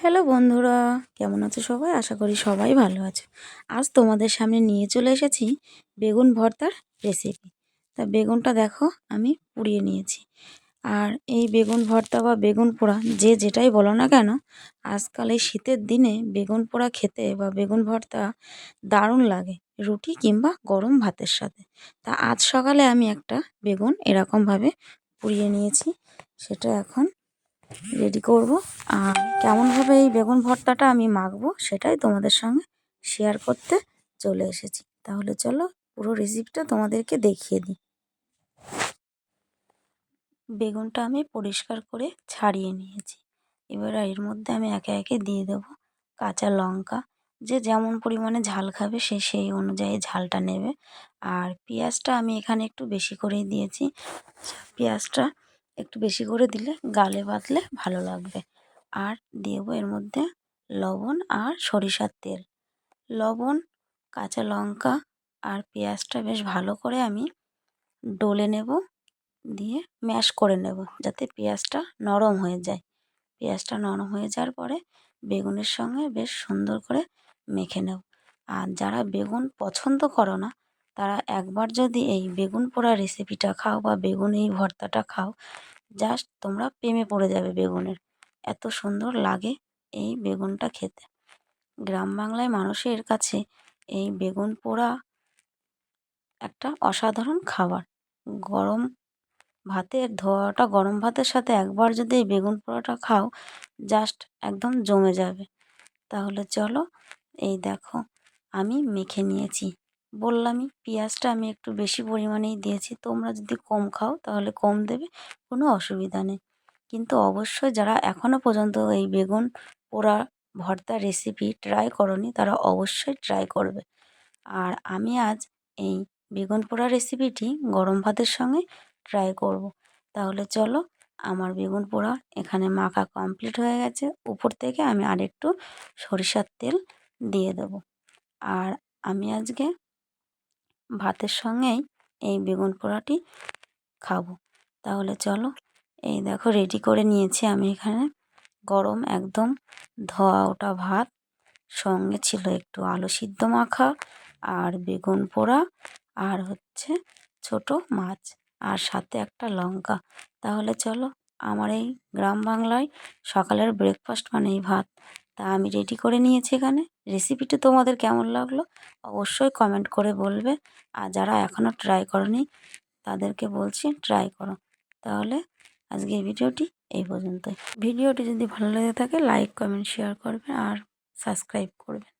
Hello বন্ধুরা, কেমন আছো সবাই? আশা করি সবাই ভালো আছে। আজ তোমাদের সামনে নিয়ে চলে এসেছি বেগুন ভর্তার রেসিপি তা বেগুনটা দেখো, আমি পুড়িয়ে নিয়েছি। আর এই বেগুন ভর্তা বা বেগুন পোড়া, যে যেটাই বলো না কেন, আজকাল এই শীতের দিনে বেগুন পোড়া খেতে বা বেগুন ভর্তা দারুণ লাগে, রুটি কিংবা গরম ভাতের সাথে। তা আজ সকালে আমি একটা বেগুন এরকমভাবে পুড়িয়ে নিয়েছি, সেটা এখন রেডি করব। আর কেমনভাবে এই বেগুন ভর্তাটা আমি মাখবো সেটাই তোমাদের সঙ্গে শেয়ার করতে চলে এসেছি। তাহলে চলো পুরো রেসিপিটা তোমাদেরকে দেখিয়ে দিই। বেগুনটা আমি পরিষ্কার করে ছাড়িয়ে নিয়েছি। এবার এর মধ্যে আমি একে একে দিয়ে দেব কাঁচা লঙ্কা। যে যেমন পরিমাণে ঝাল খাবে সে সেই অনুযায়ী ঝালটা নেবে। আর পেঁয়াজটা আমি এখানে একটু বেশি করেই দিয়েছি। পেঁয়াজটা একটু বেশি করে দিলে গালে বাঁধলে ভালো লাগবে। আর দেবো এর মধ্যে লবণ আর সরিষার তেল। লবণ, কাঁচা লঙ্কা আর পেঁয়াজটা বেশ ভালো করে আমি ডলে নেব, দিয়ে ম্যাশ করে নেব যাতে পেঁয়াজটা নরম হয়ে যায়। পেঁয়াজটা নরম হয়ে যাওয়ার পরে বেগুনের সঙ্গে বেশ সুন্দর করে মেখে নেব। আর যারা বেগুন পছন্দ করো না, তারা একবার যদি এই বেগুন পোড়া রেসিপিটা খাও বা বেগুন এই ভর্তাটা খাও জাস্ট তোমরা প্রেমে পড়ে যাবে বেগুনের। এত সুন্দর লাগে এই বেগুনটা খেতে। গ্রাম বাংলায় মানুষের কাছে এই বেগুন পোড়া একটা অসাধারণ খাবার। গরম ভাতের ধোয়াটা, গরম ভাতের সাথে একবার যদি এই বেগুন পোড়াটা খাও জাস্ট একদম জমে যাবে। তাহলে চলো, এই দেখো, আমি মেখে নিয়েছি। বললামই পেঁয়াজটা আমি একটু বেশি পরিমাণেই দিয়েছি। তোমরা যদি কম খাও তাহলে কম দেবে, কোনো অসুবিধা নেই। কিন্তু অবশ্যই যারা এখনও পর্যন্ত এই বেগুন পোড়া ভর্তা রেসিপি ট্রাই করনি, তারা অবশ্যই ট্রাই করবে। আর আমি আজ এই বেগুন পোড়া রেসিপিটি গরম ভাতের সঙ্গে ট্রাই করব। তাহলে চলো, আমার বেগুন পোড়া এখানে মাখা কমপ্লিট হয়ে গেছে। উপর থেকে আমি আরেকটু সরিষার তেল দিয়ে দেবো। আর আমি আজকে ভাতের সঙ্গেই এই বেগুন পোড়াটি খাব। তাহলে চলো, এই দেখো রেডি করে নিয়েছি আমি এখানে। গরম একদম ধোয়া ওটা ভাত, সঙ্গে ছিল একটু আলু সিদ্ধ মাখা আর বেগুন পোড়া আর হচ্ছে ছোট মাছ আর সাথে একটা লঙ্কা। তাহলে চলো, আমার এই গ্রাম বাংলায় সকালের ব্রেকফাস্ট মানে এই ভাত। তা আমি রেডি করে নিয়েছি এখানে। রেসিপিটি তোমাদের কেমন লাগল অবশ্যই কমেন্ট করে বলবে। আর যারা এখনও ট্রাই করনি, তাদেরকে বলছি ট্রাই করো। তাহলে আজকের ভিডিওটি এই পর্যন্তই। ভিডিওটি যদি ভালো লেগে থাকে লাইক কমেন্ট শেয়ার করবে আর সাবস্ক্রাইব করবেন